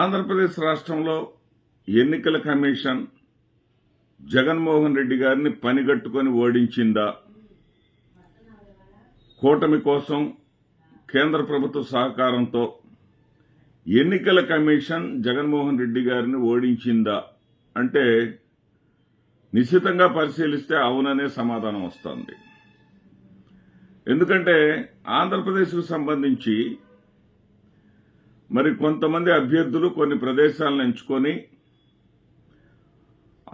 ఆంధ్రప్రదేశ్ రాష్ట్రంలో ఎన్నికల కమిషన్ జగన్మోహన్ రెడ్డి గారిని పనిగట్టుకొని ఓడించిందా? కూటమి కోసం కేంద్ర ప్రభుత్వ సహకారంతో ఎన్నికల కమిషన్ జగన్మోహన్ రెడ్డి గారిని ఓడించిందా? అంటే నిశ్చితంగా పరిశీలిస్తే అవుననే సమాధానం వస్తుంది. ఎందుకంటే ఆంధ్రప్రదేశ్కు సంబంధించి మరి కొంతమంది అభ్యర్థులు కొన్ని ప్రదేశాలను ఎంచుకొని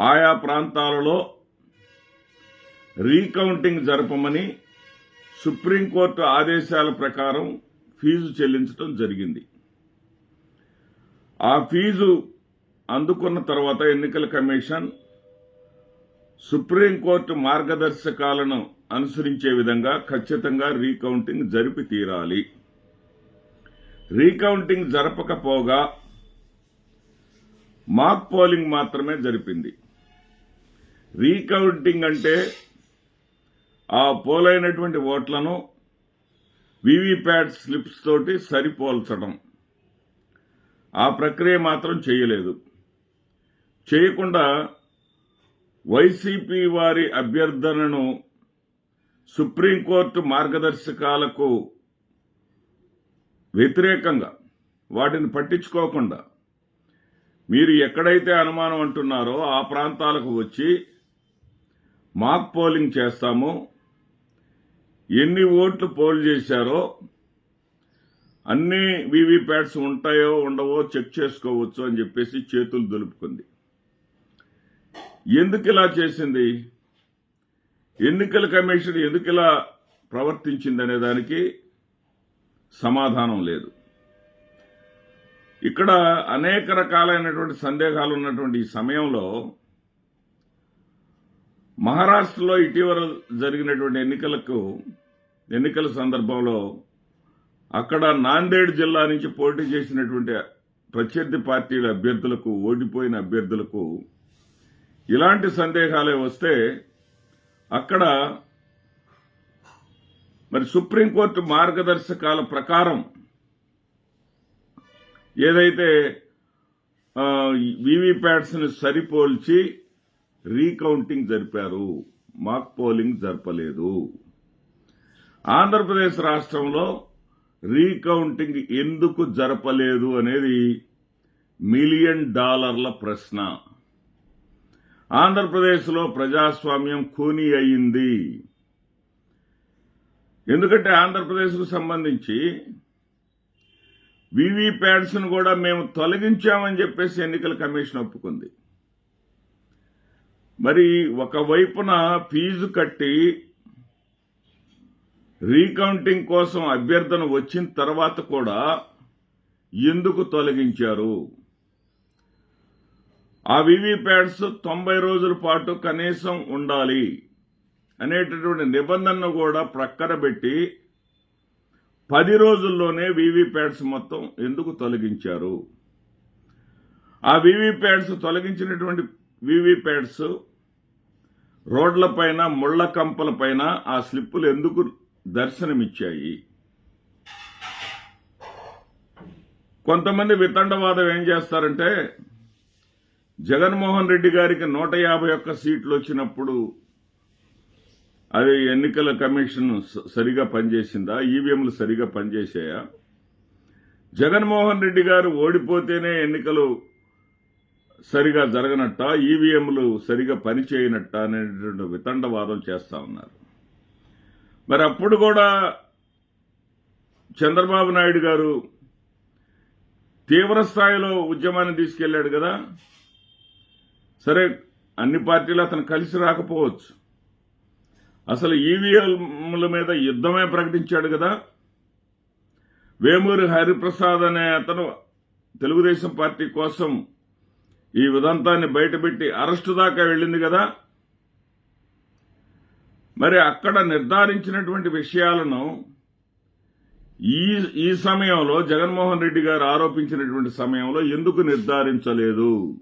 ఆయా ప్రాంతాలలో రీకౌంటింగ్ జరపమని సుప్రీంకోర్టు ఆదేశాల ప్రకారం ఫీజు చెల్లించడం జరిగింది. ఆ ఫీజు అందుకున్న తర్వాత ఎన్నికల కమిషన్ సుప్రీంకోర్టు మార్గదర్శకాలను అనుసరించే విధంగా ఖచ్చితంగా రీకౌంటింగ్ జరిపి తీరాలి. రీకౌంటింగ్ జరపకపోగా మాక్ పోలింగ్ మాత్రమే జరిపింది. రీకౌంటింగ్ అంటే ఆ పోలైనటువంటి ఓట్లను వివిప్యాట్ స్లిప్స్ తోటి సరిపోల్చడం. ఆ ప్రక్రియ మాత్రం చేయలేదు. చేయకుండా వైసీపీ వారి అభ్యర్థనను సుప్రీంకోర్టు మార్గదర్శకాలకు వ్యతిరేకంగా వాటిని పట్టించుకోకుండా మీరు ఎక్కడైతే అనుమానం అంటున్నారో ఆ ప్రాంతాలకు వచ్చి మాక్ పోలింగ్ చేస్తాము. ఎన్ని ఓట్లు పోల్ చేశారో అన్ని వీవీప్యాట్స్ ఉంటాయో ఉండవో చెక్ చేసుకోవచ్చు అని చెప్పేసి చేతులు దులుపుకుంది. ఎందుకు ఇలా చేసింది? ఎన్నికల కమిషన్ ఎందుకు ఇలా ప్రవర్తించింది అనే దానికి సమాధానం లేదు. ఇక్కడ అనేక రకాలైనటువంటి సందేహాలు ఉన్నటువంటి ఈ సమయంలో మహారాష్ట్రలో ఇటీవల జరిగినటువంటి ఎన్నికలకు ఎన్నికల సందర్భంలో అక్కడ నాందేడ్ జిల్లా నుంచి పోటీ చేసినటువంటి ప్రత్యర్థి పార్టీల అభ్యర్థులకు ఓడిపోయిన అభ్యర్థులకు ఇలాంటి సందేహాలే వస్తే అక్కడ మరి సుప్రీంకోర్టు మార్గదర్శకాల ప్రకారం ఏదైతే వివిప్యాట్స్ని సరిపోల్చి రీకౌంటింగ్ జరిపారు మాక్ పోలింగ్ జరపలేదు. ఆంధ్రప్రదేశ్ రాష్ట్రంలో రీకౌంటింగ్ ఎందుకు జరపలేదు అనేది మిలియన్ డాలర్ల ప్రశ్న. ఆంధ్రప్రదేశ్లో ప్రజాస్వామ్యం ఖూనీ అయింది ఎందుకంటే ఆంధ్రప్రదేశ్కు సంబంధించి వీవీప్యాట్స్ను కూడా మేము తొలగించామని చెప్పేసి ఎన్నికల కమిషన్ ఒప్పుకుంది. మరి ఒకవైపున ఫీజు కట్టి రీకౌంటింగ్ కోసం అభ్యర్థన వచ్చిన తర్వాత కూడా ఎందుకు తొలగించారు? ఆ వీవీప్యాట్స్ తొంభై రోజుల పాటు కనీసం ఉండాలి. అనేటటువంటి నిబంధనను కూడా ప్రక్కన పెట్టి పది రోజుల్లోనే వీవీప్యాట్స్ మొత్తం ఎందుకు తొలగించారు? ఆ వీవీప్యాట్స్ తొలగించినటువంటి వీవీప్యాట్స్ రోడ్లపైన ముళ్ళ కంపలపైన ఆ స్లిప్పులు ఎందుకు దర్శనమిచ్చాయి? కొంతమంది వితండవాదం ఏం చేస్తారంటే జగన్మోహన్ రెడ్డి గారికి నూట యాభై ఒక్క సీట్లు వచ్చినప్పుడు అదే ఎన్నికల కమిషన్ స- సరిగా పనిచేసిందా? ఈవీఎంలు సరిగా పనిచేసాయా జగన్మోహన్ రెడ్డి గారు ఓడిపోతేనే ఎన్నికలు సరిగా జరగనట్ట? ఈవీఎంలు సరిగా పనిచేయనట్ట? అనేటువంటి వితండవాదం చేస్తా ఉన్నారు. మరి అప్పుడు కూడా చంద్రబాబు నాయుడు గారు తీవ్ర స్థాయిలో ఉద్యమాన్ని తీసుకెళ్ళాడు కదా? సరే అన్ని పార్టీలు అతను కలిసి రాకపోవచ్చు. అసలు ఈవీఎంల మీద యుద్ధమే ప్రకటించాడు కదా. వేమూరి హరిప్రసాద్ అనే అతను తెలుగుదేశం పార్టీ కోసం ఈ ఉదంతాన్ని బయటపెట్టి అరెస్టు దాకా వెళ్ళింది కదా. మరి అక్కడ నిర్ధారించినటువంటి విషయాలను ఈ ఈ సమయంలో జగన్మోహన్ రెడ్డి గారు ఆరోపించినటువంటి సమయంలో ఎందుకు నిర్ధారించలేదు?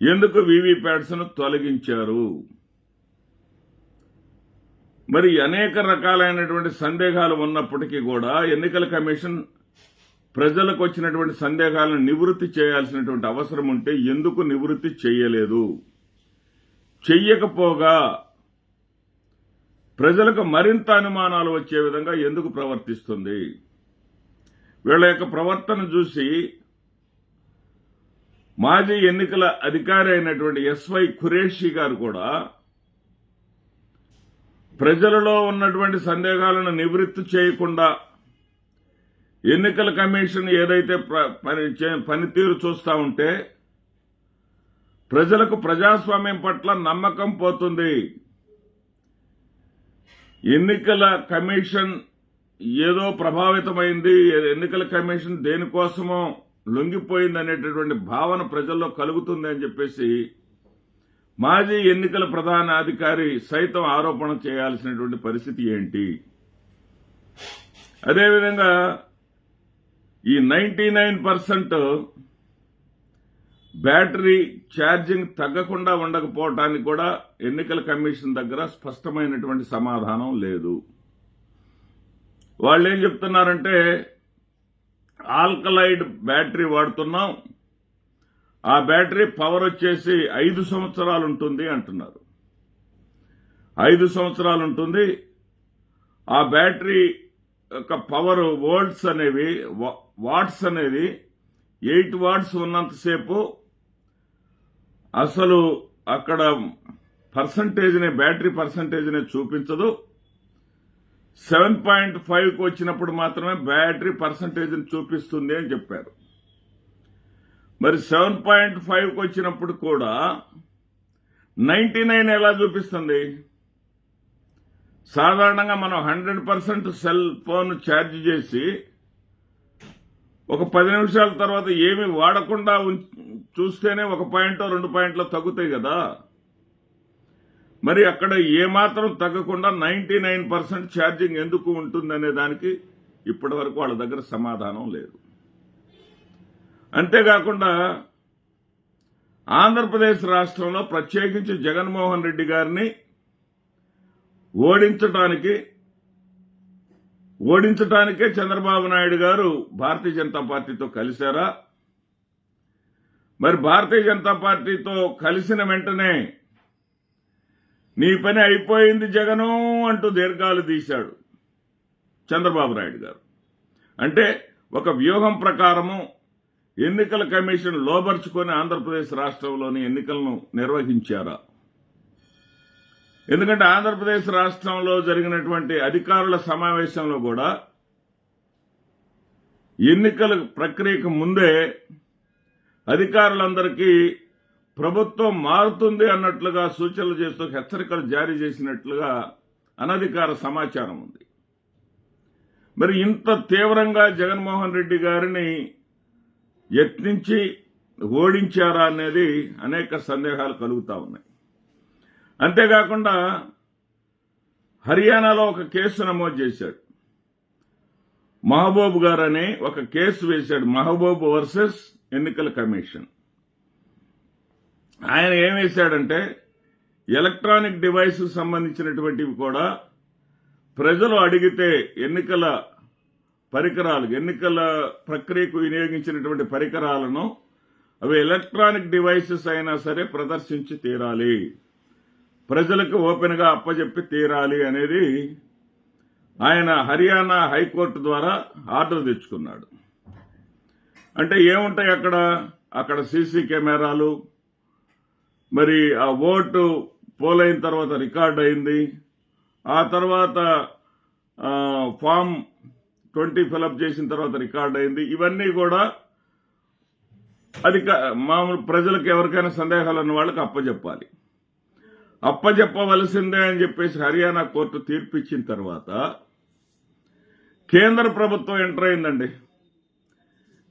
ఎందుకు వీవీప్యాట్స్ను తొలగించారు? మరి అనేక రకాలైనటువంటి సందేహాలు ఉన్నప్పటికీ కూడా ఎన్నికల కమిషన్ ప్రజలకు వచ్చినటువంటి సందేహాలను నివృత్తి చేయాల్సినటువంటి అవసరం ఉంటే ఎందుకు నివృత్తి చేయలేదు? చెయ్యకపోగా ప్రజలకు మరింత అనుమానాలు వచ్చే విధంగా ఎందుకు ప్రవర్తిస్తుంది? వీళ్ళ యొక్క ప్రవర్తన చూసి మాజీ ఎన్నికల అధికారి అయినటువంటి ఎస్వై ఖురేషి గారు కూడా ప్రజలలో ఉన్నటువంటి సందేహాలను నివృత్తి చేయకుండా ఎన్నికల కమిషన్ ఏదైతే పని చే- పనితీరు చూస్తా ఉంటే ప్రజలకు ప్రజాస్వామ్యం పట్ల నమ్మకం పోతుంది. ఎన్నికల కమిషన్ ఏదో ప్రభావితమైంది ఎన్నికల కమిషన్ దేనికోసమో లొంగిపోయింది అనేటటువంటి భావన ప్రజల్లో కలుగుతుంది అని చెప్పేసి మాజీ ఎన్నికల ప్రధాన అధికారి సైతం ఆరోపణ చేయాల్సినటువంటి పరిస్థితి ఏంటి? అదేవిధంగా ఈ ninety nine percent battery charging తగ్గకుండా ఉండకపోవటానికి కూడా ఎన్నికల కమిషన్ దగ్గర స్పష్టమైనటువంటి సమాధానం లేదు. వాళ్ళు ఏం చెప్తున్నారంటే ఆల్కలైడ్ బ్యాటరీ వాడుతున్నాం ఆ బ్యాటరీ పవర్ వచ్చేసి ఐదు సంవత్సరాలు ఉంటుంది అంటున్నారు. ఐదు సంవత్సరాలు ఉంటుంది. ఆ బ్యాటరీ యొక్క పవర్ వోల్ట్స్ అనేవి వాట్స్ అనేది ఎయిట్ వాట్స్ ఉన్నంతసేపు అసలు అక్కడ పర్సంటేజ్ని బ్యాటరీ పర్సంటేజ్ని చూపించదు. సెవెన్ పాయింట్ ఫైవ్కి వచ్చినప్పుడు మాత్రమే బ్యాటరీ పర్సంటేజ్ని చూపిస్తుంది అని చెప్పారు. మరి సెవెన్ పాయింట్ ఫైవ్కి వచ్చినప్పుడు కూడా నైంటీ నైన్ ఎలా చూపిస్తుంది? సాధారణంగా మనం hundred percent cell phone charge చేసి ఒక పది నిమిషాల తర్వాత ఏమి వాడకుండా ఉం- చూస్తేనే ఒక పాయింట్ రెండు పాయింట్లో తగ్గుతాయి కదా. మరి అక్కడ ఏమాత్రం తగ్గకుండా నైంటీ నైన్ పర్సెంట్ ఛార్జింగ్ ఎందుకు ఉంటుందనే దానికి ఇప్పటి వరకు వాళ్ళ దగ్గర సమాధానం లేదు. అంతేకాకుండా ఆంధ్రప్రదేశ్ రాష్ట్రంలో ప్రత్యేకించి జగన్మోహన్ రెడ్డి గారిని ఓడించటానికి ఓడించటానికే చంద్రబాబు నాయుడు గారు భారతీయ జనతా పార్టీతో కలిశారా? మరి భారతీయ జనతా పార్టీతో కలిసిన వెంటనే నీ పని అయిపోయింది జగను అంటూ దీర్ఘాలు తీశాడు చంద్రబాబు నాయుడు గారు. అంటే ఒక వ్యూహం ప్రకారము ఎన్నికల కమిషన్ లోబర్చుకొని ఆంధ్రప్రదేశ్ రాష్ట్రంలోని ఎన్నికలను నిర్వహించారా. ఎందుకంటే ఆంధ్రప్రదేశ్ రాష్ట్రంలో జరిగినటువంటి అధికారుల సమావేశంలో కూడా ఎన్నికల ప్రక్రియకు ముందే అధికారులందరికీ ప్రభుత్వం మారుతుంది అన్నట్లుగా సూచనలు చేస్తూ హెచ్చరికలు జారీ చేసినట్లుగా అనధికార సమాచారం ఉంది. మరి ఇంత తీవ్రంగా జగన్మోహన్ రెడ్డి గారిని యత్నించి ఓడించారా అనేది అనేక సందేహాలు కలుగుతూ ఉన్నాయి. అంతేకాకుండా హర్యానాలో ఒక కేసు నమోదు చేశాడు. మహబూబ్ గారు అని ఒక కేసు వేశాడు. మహబూబ్ వర్సెస్ ఎన్నికల కమిషన్. ఆయన ఏం వేశాడంటే ఎలక్ట్రానిక్ డివైస్ సంబంధించినటువంటివి కూడా ప్రజలు అడిగితే ఎన్నికల పరికరాలు ఎన్నికల ప్రక్రియకు వినియోగించినటువంటి పరికరాలను అవి ఎలక్ట్రానిక్ డివైసెస్ అయినా సరే ప్రదర్శించి తీరాలి. ప్రజలకు ఓపెన్గా అప్పజెప్పి తీరాలి అనేది ఆయన హర్యానా హైకోర్టు ద్వారా ఆర్డర్ తెచ్చుకున్నాడు. అంటే ఏముంటాయి అక్కడ? అక్కడ సీసీ కెమెరాలు మరి ఆ ఓటు పోలైన తర్వాత రికార్డ్ అయింది. ఆ తర్వాత ఫామ్ ట్వంటీ ఫిలప్ చేసిన తర్వాత రికార్డ్ అయింది. ఇవన్నీ కూడా అది మామూలు ప్రజలకు ఎవరికైనా సందేహాలు ఉన్న వాళ్ళకి అప్పచెప్పాలి అప్పచెప్పవలసిందే అని చెప్పేసి హర్యానా కోర్టు తీర్పు ఇచ్చిన తర్వాత కేంద్ర ప్రభుత్వం ఎంటర్ అయిందండి.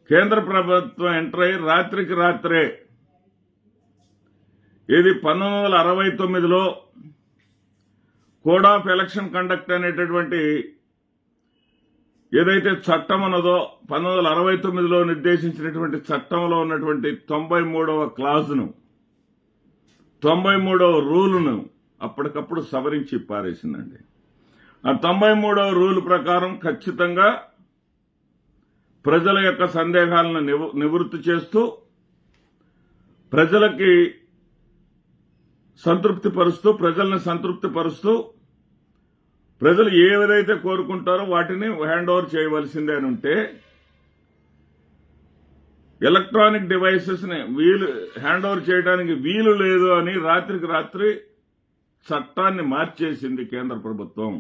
కేంద్ర ప్రభుత్వం ఎంటర్ అయ్యి రాత్రికి రాత్రే ఇది పంతొమ్మిది వందల అరవై తొమ్మిదిలో కోడ్ ఆఫ్ ఎలక్షన్ కండక్ట్ అనేటటువంటి ఏదైతే చట్టం అన్నదో పంతొమ్మిది వందల అరవై తొమ్మిదిలో నిర్దేశించినటువంటి చట్టంలో ఉన్నటువంటి తొంభై మూడవ క్లాజ్ను తొంభై మూడవ రూలును అప్పటికప్పుడు సవరించి పారేసిందండి. ఆ తొంభై మూడవ రూల్ ప్రకారం ఖచ్చితంగా ప్రజల యొక్క సందేహాలను నివ- నివృత్తి చేస్తూ ప్రజలకి సంతృప్తి పరుస్తూ ప్రజల్ని సంతృప్తి పరుస్తూ ప్రజలు ఏదైతే కోరుకుంటారో వాటిని హ్యాండ్ ఓవర్ చేయవలసిందే అని ఉంటే ఎలక్ట్రానిక్ డివైసెస్ని వీలు హ్యాండ్ ఓవర్ చేయడానికి వీలు లేదు అని రాత్రికి రాత్రి చట్టాన్ని మార్చేసింది కేంద్ర ప్రభుత్వం.